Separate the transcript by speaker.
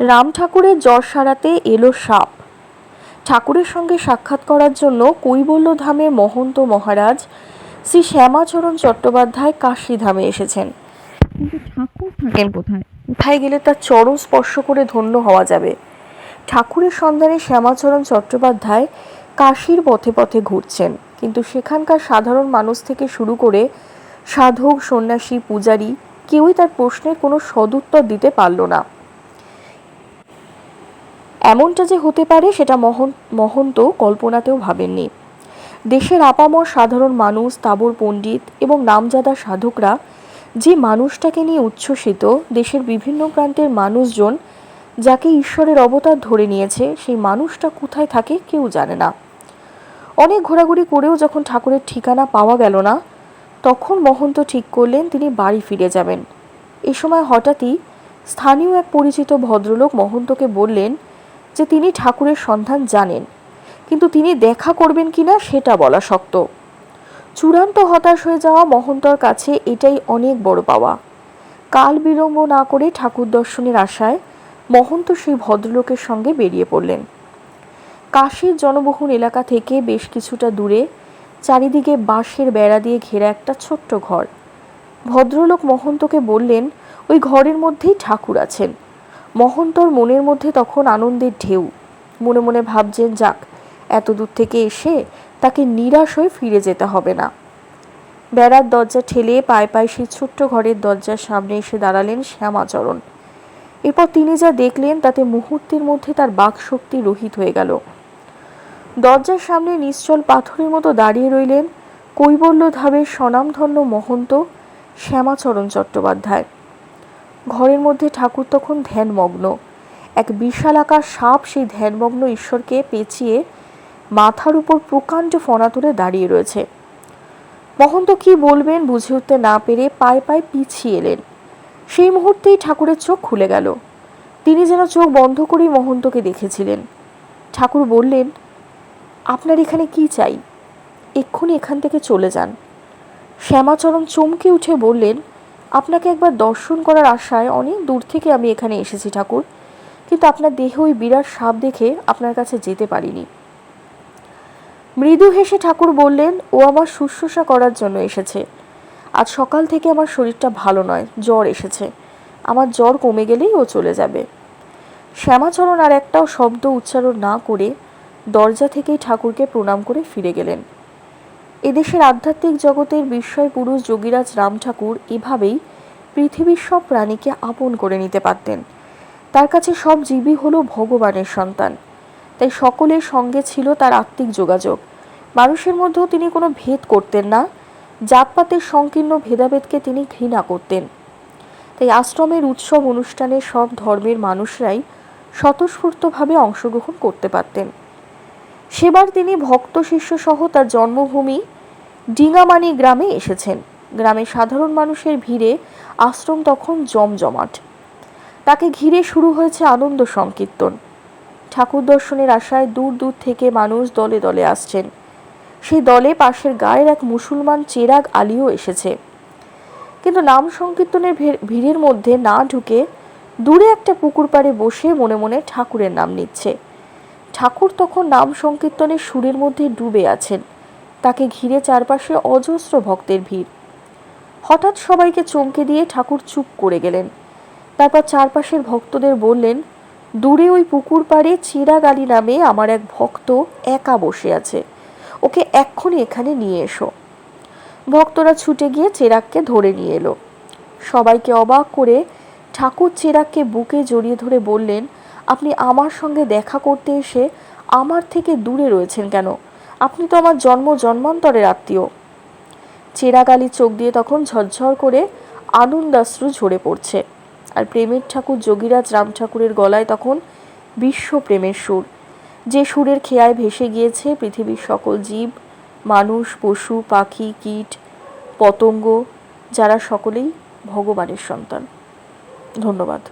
Speaker 1: রাম ঠাকুরের জ্বর সারাতে এলো সাপ। ঠাকুরের সঙ্গে সাক্ষাৎ করার জন্য কৈবল্য ধামের মহন্ত মহারাজ শ্রী শ্যামাচরণ চট্টোপাধ্যায় কাশীধামে এসেছেন। কিন্তু ঠাকুর থাকেন কোথায়? কোথায় গেলে তার চরণ স্পর্শ করে ধন্য হওয়া যাবে? ঠাকুরের সন্ধানে শ্যামাচরণ চট্টোপাধ্যায় কাশীর পথে পথে ঘুরছেন। কিন্তু সেখানকার সাধারণ মানুষ থেকে শুরু করে সাধক সন্ন্যাসী পূজারী কেউই তার প্রশ্নের কোনো সদুত্তর দিতে পারল না। এমনটা যে হতে পারে সেটা মহন, মহন্ত কল্পনাতেও ভাবেননি। দেশের আপামর সাধারণ মানুষ, তাবর পণ্ডিত এবং নামজাদা সাধকরা যে মানুষটাকে নিয়ে উচ্ছ্বসিত দেশের বিভিন্ন প্রান্তের মানুষজন যাকে ঈশ্বরের অবতার ধরে নিয়েছে, সেই মানুষটা কোথায় থাকে কেউ জানে না। অনেক ঘোরাঘুরি করেও যখন ঠাকুরের ঠিকানা পাওয়া গেল না, তখন মহন্ত ঠিক করলেন তিনি বাড়ি ফিরে যাবেন। এ সময় হঠাৎই স্থানীয় এক পরিচিত ভদ্রলোক মহন্তকে বললেন যে তিনি ঠাকুরের সন্ধান জানেন, কিন্তু তিনি দেখা করবেন কিনা সেটা বলা শক্ত। চূড়ান্ত হতাশ হয়ে যাওয়া মহন্তর কাছে এটাই অনেক বড় পাওয়া। কাল বিলম্ব না করে ঠাকুর দর্শনের আশায় মহন্ত সেই ভদ্রলোকের সঙ্গে বেরিয়ে পড়লেন। কাশীর জনবহুল এলাকা থেকে বেশ কিছুটা দূরে চারিদিকে বাঁশের বেড়া দিয়ে ঘেরা একটা ছোট্ট ঘর। ভদ্রলোক মহন্তকে বললেন, ওই ঘরের মধ্যেই ঠাকুর আছেন। মহন্তর মনের মধ্যে তখন আনন্দের ঢেউ। মনে মনে ভাবছেন, যাক এত দূর থেকে এসে তাকে নিরাশ হয়ে ফিরে যেতে হবে না। বেড়ার দরজা ঠেলে পায়ে পায়ে সেই ছোট্ট ঘরের দরজার সামনে এসে দাঁড়ালেন শ্যামাচরণ। এরপর তিনি যা দেখলেন, তাতে মুহূর্তের মধ্যে তার বাকশক্তি রহিত হয়ে গেল। দরজার সামনে নিশ্চল পাথরের মতো দাঁড়িয়ে রইলেন কৈবল্য ধাবের স্বনামধন্য মহন্ত শ্যামাচরণ চট্টোপাধ্যায়। ঘরের মধ্যে ঠাকুর তখন ধ্যানমগ্ন। এক বিশাল আকার সাপ সেই ধ্যানমগ্ন ঈশ্বরকে পেঁচিয়ে মাথার উপর প্রকাণ্ড ফনা তুলে দাঁড়িয়ে রয়েছে। মহন্ত কি বলবেন বুঝে উঠতে না পেরে পায়ে পায়ে পিছিয়ে এলেন। সেই মুহূর্তেই ঠাকুরের চোখ খুলে গেল। তিনি যেন চোখ বন্ধ করেই মহন্তকে দেখেছিলেন। ঠাকুর বললেন, আপনার এখানে কি চাই? এক্ষুনি এখান থেকে চলে যান। শ্যামাচরণ চমকে উঠে বললেন আপনাকে একবার দর্শন করার আশায় অনেক দূর থেকে আমি এখানে এসেছি, ঠাকুর। কিন্তু আপনার দেহে ওই বিরাট সাপ দেখে আপনার কাছে যেতে পারিনি। মৃদু হেসে ঠাকুর বললেন, ও আমার শুশ্রূষা করার জন্য এসেছে। আজ সকাল থেকে আমার শরীরটা ভালো নয়, জ্বর এসেছে। আমার জ্বর কমে গেলেই ও চলে যাবে। শ্যামাচরণ আর একটাও শব্দ উচ্চারণ না করে দরজা থেকেই ঠাকুরকে প্রণাম করে ফিরে গেলেন। এদেশের আধ্যাত্মিক জগতের বিস্ময় পুরুষ যোগীরাজ রাম ঠাকুর এভাবেই পৃথিবীর সব প্রাণীকে আপন করে নিতে পারতেন। তার কাছে সব জীবই হলো ভগবানের সন্তান। তাই সকলের সঙ্গে ছিল তার আত্মিক যোগাযোগ। মানুষের মধ্যেও তিনি কোনো ভেদ করতেন না। জাতপাতের সংকীর্ণ ভেদাভেদকে তিনি ঘৃণা করতেন। তাই আশ্রমের উৎসব অনুষ্ঠানে সব ধর্মের মানুষরাই স্বতঃস্ফূর্তভাবে অংশগ্রহণ করতে পারতেন। সেবার তিনি ভক্ত শিষ্য সহ তার জন্মভূমি ডিঙামানি গ্রামে এসেছেন। গ্রামের সাধারণ মানুষের ভিড়ে আশ্রম তখন জমজমাট। তাকে ঘিরে শুরু হয়েছে আনন্দ সংকীর্তন। ঠাকুর দর্শনের আশায় দূর দূর থেকে মানুষ দলে দলে আসছেন। সেই দলে পাশের গায়ের এক মুসলমান চেরাগ আলীও এসেছে। কিন্তু নাম সংকীর্তনের ভিড়ের মধ্যে না ঢুকে দূরে একটা পুকুর পাড়ে বসে মনে মনে ঠাকুরের নাম নিচ্ছে। ঠাকুর তখন নাম সংকীর্তনের সুরের মধ্যে ডুবে আছেন। তাকে ঘিরে চারপাশে অজস্র ভক্তের ভিড়। হঠাৎ সবাইকে চমকে দিয়ে ঠাকুর চুপ করে গেলেন। তারপর চারপাশের ভক্তদের বললেন, দূরে ওই পুকুর পাড়ে চিরাগালি নামে আমার এক ভক্ত একা বসে আছে। ওকে এক্ষুনি এখানে নিয়ে এসো। ভক্তরা ছুটে গিয়ে চেরাককে ধরে নিয়ে এলো। সবাইকে অবাক করে ঠাকুর চেরাককে বুকে জড়িয়ে ধরে বললেন আপনি আমার সঙ্গে দেখা করতে এসে আমার থেকে দূরে রয়েছেন কেন? আপনি তো আমার জন্ম জন্মান্তরের আত্মীয়। চেরাগালি চোখ দিয়ে তখন ঝরঝর করে আনন্দাশ্রু ঝরে পড়ছে। আর প্রেমের ঠাকুর যোগীরাজ রাম ঠাকুরের গলায় তখন বিশ্ব প্রেমের সুর। যে সুরের খেয়ায় ভেসে গিয়েছে পৃথিবীর সকল জীব, মানুষ, পশু, পাখি, কীট, পতঙ্গ, যারা সকলেই ভগবানের সন্তান। ধন্যবাদ।